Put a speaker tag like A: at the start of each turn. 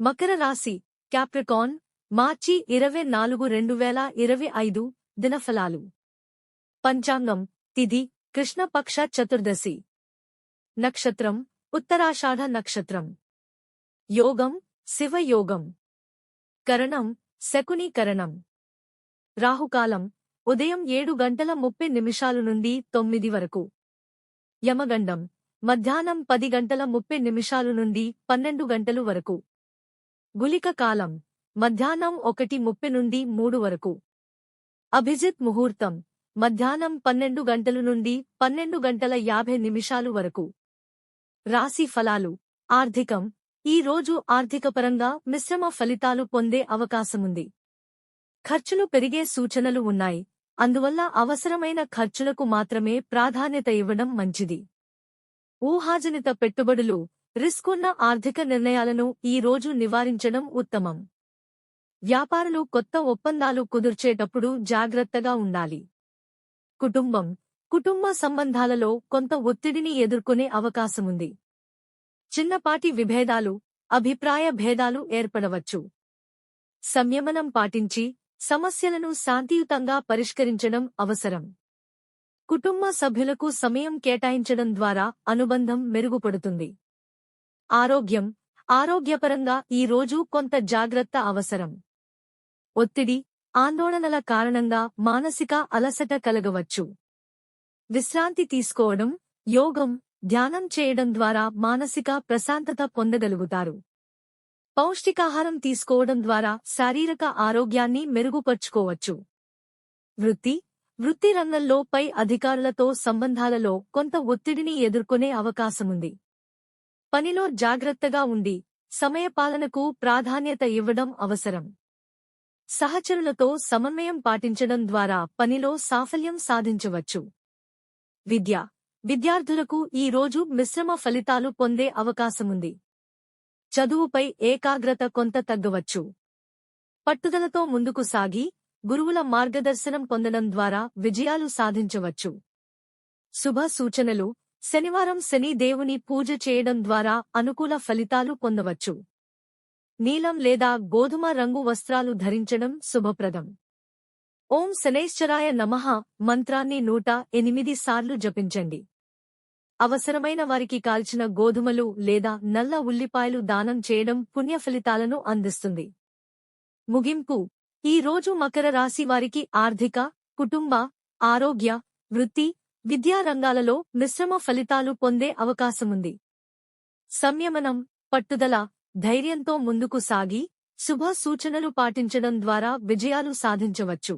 A: మకర రాశి క్యాప్రికాన్ మార్చి ఇరవై నాలుగు రెండు వేల ఇరవై ఐదు దినఫలాలు. పంచాంగం తిథి కృష్ణపక్ష చతుర్దశి. నక్షత్రం ఉత్తరాషాఢ నక్షత్రం. యోగం శివయోగం. కరణం శకునీకరణం. రాహుకాలం ఉదయం ఏడు గంటల ముప్పై నిమిషాలు నుండి తొమ్మిది వరకు. యమగండం మధ్యాహ్నం పది గంటల ముప్పై నిమిషాలు నుండి పన్నెండు గంటలు వరకు. గులిక కాలం మధ్యాహ్నం ఒకటి ముప్పై నుండి మూడు వరకు. అభిజిత్ ముహూర్తం మధ్యాహ్నం పన్నెండు గంటలు నుండి పన్నెండు గంటల యాభై నిమిషాలు వరకు. రాశి ఫలాలు ఆర్థికం ఈ రోజు ఆర్థికపరంగా మిశ్రమ ఫలితాలు పొందే అవకాశముంది. ఖర్చులు పెరిగే సూచనలు ఉన్నాయి అందువల్ల అవసరమైన ఖర్చులకు మాత్రమే ప్రాధాన్యత ఇవ్వడం మంచిది. ఊహాజనిత పెట్టుబడులు రిస్కున్న ఆర్థిక నిర్ణయాలను ఈ రోజు నివారించడం ఉత్తమం. వ్యాపారులు కొత్త ఒప్పందాలు కుదుర్చేటప్పుడు జాగ్రత్తగా ఉండాలి. కుటుంబం కుటుంబ సంబంధాలలో కొంత ఒత్తిడిని ఎదుర్కొనే అవకాశముంది. చిన్నపాటి విభేదాలు అభిప్రాయ భేదాలు ఏర్పడవచ్చు. సంయమనం పాటించి సమస్యలను శాంతియుతంగా పరిష్కరించడం అవసరం. కుటుంబ సభ్యులకు సమయం కేటాయించడం ద్వారా అనుబంధం మెరుగుపడుతుంది. ఆరోగ్యం. ఆరోగ్యపరంగా ఈ రోజు కొంత జాగ్రత్త అవసరం. ఒత్తిడి ఆందోళనల కారణంగా మానసిక అలసట కలగవచ్చు. విశ్రాంతి తీసుకోవడం యోగం ధ్యానం చేయడం ద్వారా మానసిక ప్రశాంతత పొందగలుగుతారు. పౌష్టికాహారం తీసుకోవడం ద్వారా శారీరక ఆరోగ్యాన్ని మెరుగుపర్చుకోవచ్చు. వృత్తి వృత్తి రంగంలో పై అధికారులతో సంబంధాలలో కొంత ఒత్తిడిని ఎదుర్కొనే అవకాశముంది. పనిలో జాగ్రత్తగా ఉండి సమయపాలనకు ప్రాధాన్యత ఇవ్వడం అవసరం. సహచరులతో సమన్వయం పాటించడం ద్వారా పనిలో సాఫల్యం సాధించవచ్చు. విద్య. విద్యార్థులకు ఈ రోజు మిశ్రమ ఫలితాలు పొందే అవకాశముంది. చదువుపై ఏకాగ్రత కొంత తగ్గవచ్చు. పట్టుదలతో ముందుకు సాగి గురువుల మార్గదర్శనం పొందడం ద్వారా విజయాలు సాధించవచ్చు. శుభ సూచనలు. శనివారం శని దేవుని పూజ చేయడం ద్వారా అనుకూల ఫలితాలు పొందవచ్చు. నీలం లేదా గోధుమ రంగు వస్త్రాలు ధరించడం శుభప్రదం. ఓం శనేశ్వరాయ నమః మంత్రాన్ని నూట ఎనిమిది సార్లు జపించండి. అవసరమైన వారికి కాల్చిన గోధుమలు లేదా నల్ల ఉల్లిపాయలు దానం చేయడం పుణ్యఫలితాలను అందిస్తుంది. ముగింపు. ఈ రోజు మకర రాశి వారికి ఆర్థిక కుటుంబ ఆరోగ్య వృత్తి విద్యా రంగాలలో మిశ్రమ ఫలితాలు పొందే అవకాశముంది. సంయమనం పట్టుదల ధైర్యంతో ముందుకు సాగి శుభ సూచనలు పాటించడం ద్వారా విజయాలు సాధించవచ్చు.